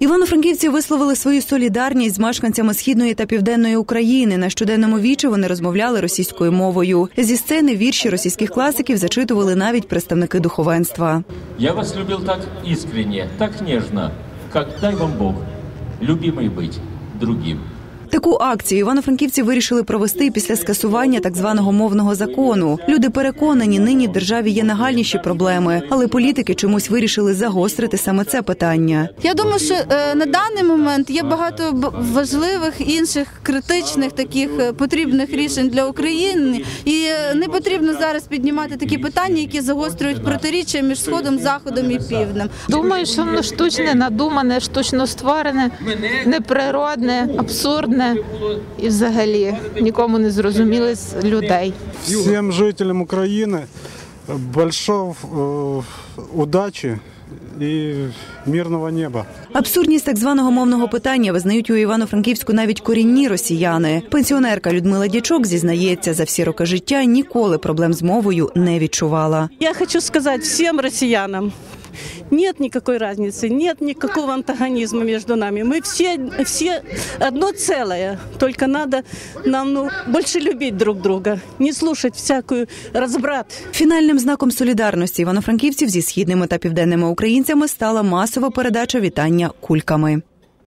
Івано-франківці висловили свою солідарність з мешканцями східної та південної України. На щоденному вічі вони розмовляли російською мовою. Зі сцени вірші російських класиків зачитували навіть представники духовенства. Я вас любив так іскренне, так ніжно, как дай вам Бог, любимий бить другим. Таку акцію івано-франківці вирішили провести після скасування так званого мовного закону. Люди переконані, нині в державі є нагальніші проблеми, але політики чомусь вирішили загострити саме це питання. Я думаю, що е, на даний момент є багато важливих інших критичних таких е, потрібних рішень для України, і е, не потрібно зараз піднімати такі питання, які загострюють протиріччя між сходом, заходом і півднем. Думаю, що воно штучне, надумане, штучно створене, неприродне, абсурдне і взагалі нікому не зрозуміле з людей. Всем жителям Украины большой э, удачи и мирного неба. Абсурдність так званого мовного питання визнають у Івано-Франківську навіть корінні росіяни. Пенсіонерка Людмила Дячок зізнається, за всі роки життя ніколи проблем з мовою не відчувала. Я хочу сказать всем россиянам, нет никакой разницы, нет никакого антагонизма между нами. Мы все, все одно целое, только надо нам ну, больше любить друг друга, не слушать всякую разбрат. Фінальним знаком солідарності івано-франківців зі східними та південними українцями стала масова передача вітання кульками.